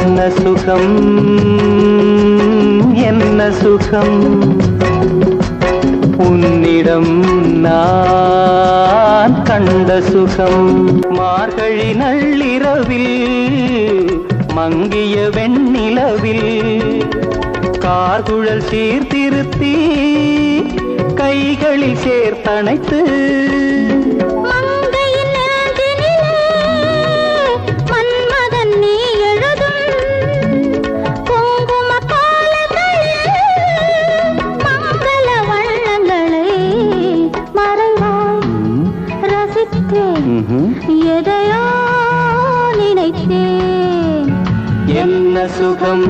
என்ன சுகம்? என்ன சுகம்? உன்னிடம் நான் கண்ட சுகம். மார்கழி நள்ளிரவில் மங்கிய வெண்ணிலவில் கார்குழல் சீர்திருத்தி கைகளில் சேர்த்தணைத்து பார்த்தேன் எதையோ நினைத்தேன் என்ன சுகம்